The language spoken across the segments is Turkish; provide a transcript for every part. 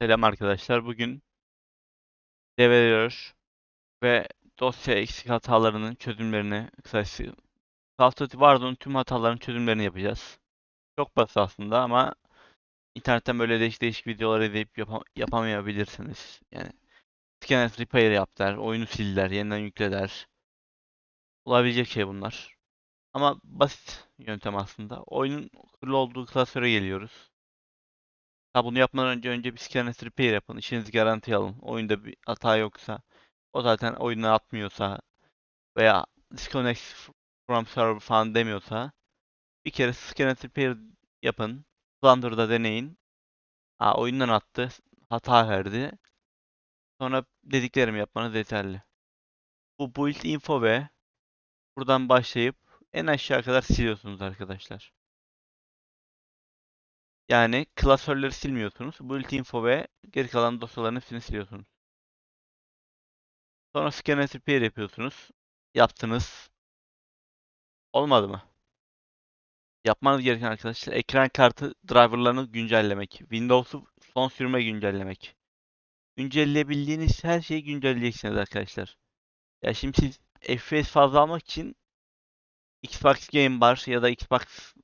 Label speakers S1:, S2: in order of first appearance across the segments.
S1: Selam arkadaşlar. Bugün developer ve dosya eksik hatalarının çözümlerini kısacası Call Warzone'un tüm hataların çözümlerini yapacağız. Çok basit aslında ama internetten böyle değişik değişik videolar izleyip yapa- yapamayabilirsiniz. Yani scan repair yap der, oyunu sil der, yeniden yükle der. Olabilecek şey bunlar. Ama basit yöntem aslında. Oyunun kurulu olduğu klasöre geliyoruz. Ha bunu yapmadan önce önce bir scan and repair yapın. İşinizi garantiye alın. Oyunda bir hata yoksa, o zaten oyundan atmıyorsa veya disconnect from server falan demiyorsa bir kere scan and repair yapın. Plunder'da deneyin. Ha oyundan attı, hata verdi. Sonra dediklerimi yapmanız yeterli. Bu build info ve buradan başlayıp en aşağı kadar siliyorsunuz arkadaşlar. Yani klasörleri silmiyorsunuz. Build info ve geri kalan dosyaların hepsini siliyorsunuz. Sonra scan and repair yapıyorsunuz. Yaptınız. Olmadı mı? Yapmanız gereken arkadaşlar ekran kartı driverlarını güncellemek. Windows'u son sürüme güncellemek. Güncelleyebildiğiniz her şeyi güncelleyeceksiniz arkadaşlar. Ya şimdi siz FPS fazla almak için Xbox Game Bar ya da Xbox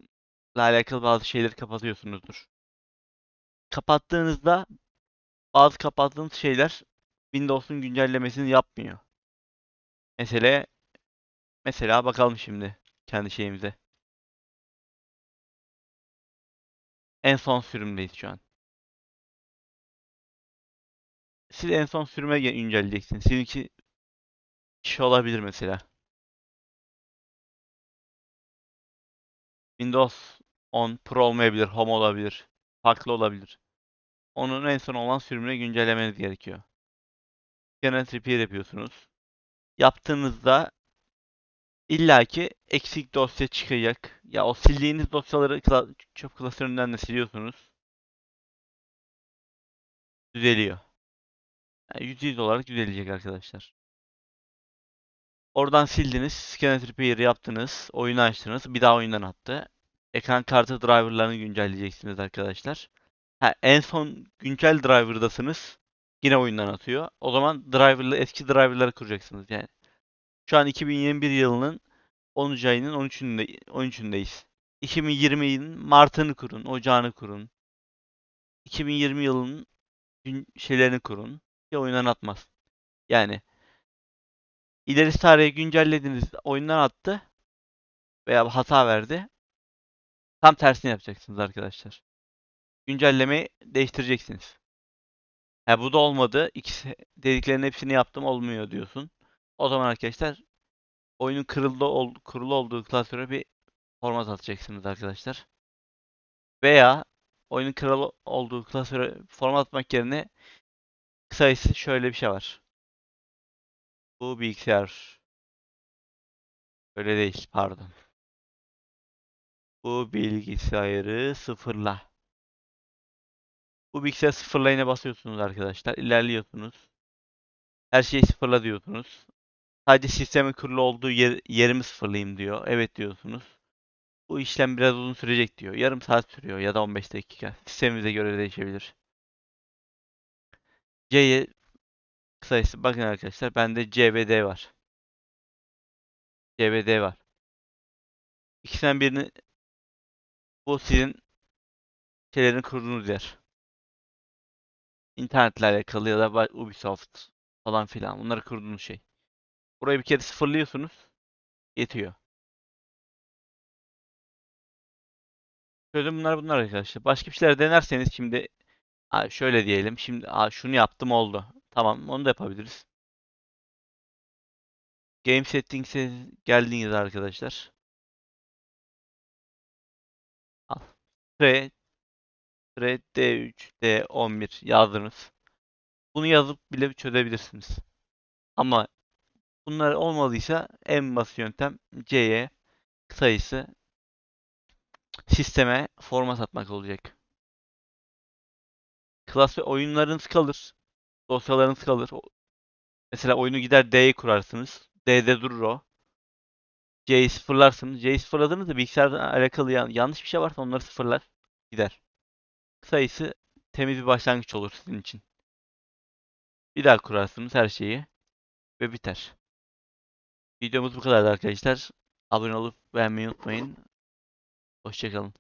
S1: alakalı bazı şeyleri kapatıyorsunuzdur. Kapattığınızda bazı kapattığınız şeyler Windows'un güncellemesini yapmıyor. Mesela mesela bakalım şimdi kendi şeyimize. En son sürümdeyiz şu an. Siz en son sürüme güncelleyeceksiniz. Sizinki şey olabilir mesela. Windows 10 Pro olmayabilir, Home olabilir, farklı olabilir. Onun en son olan sürümüne güncellemeniz gerekiyor. Genel repair yapıyorsunuz. Yaptığınızda illaki eksik dosya çıkacak. Ya o sildiğiniz dosyaları çöp klasöründen de siliyorsunuz. Düzeliyor. Yani %100 olarak düzelecek arkadaşlar. Oradan sildiniz, scan repair yaptınız, oyunu açtınız, bir daha oyundan attı. Ekran kartı driverlarını güncelleyeceksiniz arkadaşlar. Ha, en son güncel driver'dasınız. Yine oyundan atıyor. O zaman driver'lı eski driver'ları kuracaksınız yani. Şu an 2021 yılının 10. ayının 13'ünde 13'ündeyiz. 2020'nin Mart'ını kurun, Ocağını kurun. 2020 yılının şeylerini kurun. Ya oyundan atmaz. Yani ileri tarihe güncellediniz, oyundan attı veya hata verdi. Tam tersini yapacaksınız arkadaşlar. Güncellemeyi değiştireceksiniz. Ha bu da olmadı. İkisi dediklerinin hepsini yaptım olmuyor diyorsun. O zaman arkadaşlar oyunun kırıldı ol, kurulu olduğu klasöre bir format atacaksınız arkadaşlar. Veya oyunun kırılı olduğu klasöre format atmak yerine kısacası şöyle bir şey var. Bu bilgisayar öyle değil pardon. Bu bilgisayarı sıfırla. Bu bilgisayarı sıfırlayına basıyorsunuz arkadaşlar. İlerliyorsunuz. Her şeyi sıfırla diyorsunuz. Sadece sistemin kurulu olduğu yer, yerimi sıfırlayayım diyor. Evet diyorsunuz. Bu işlem biraz uzun sürecek diyor. Yarım saat sürüyor ya da 15 dakika. Sistemimize göre değişebilir. C'ye kısacası bakın arkadaşlar bende C ve D var. C ve D var. İkisinden birini bu sizin şeylerin kurduğunuz yer. İnternetle alakalı ya da Ubisoft falan filan. Bunları kurduğunuz şey. Burayı bir kere sıfırlıyorsunuz. Yetiyor. Çözüm bunlar bunlar arkadaşlar. Başka bir şeyler denerseniz şimdi şöyle diyelim. Şimdi şunu yaptım oldu. Tamam onu da yapabiliriz. Game Settings'e geldiğiniz arkadaşlar. Tre, tre D3, D11 yazdınız. Bunu yazıp bile çözebilirsiniz. Ama bunlar olmadıysa en basit yöntem C'ye sayısı sisteme format atmak olacak. Klas ve oyunlarınız kalır. Dosyalarınız kalır. Mesela oyunu gider D'ye kurarsınız. D'de durur o. C'yi sıfırlarsınız. C'yi sıfırladığınızda bilgisayarla alakalı yan- yanlış bir şey varsa onları sıfırlar. Gider. Sayısı temiz bir başlangıç olur sizin için. Bir daha kurarsınız her şeyi ve biter. Videomuz bu kadardı arkadaşlar. Abone olup beğenmeyi unutmayın. Hoşçakalın.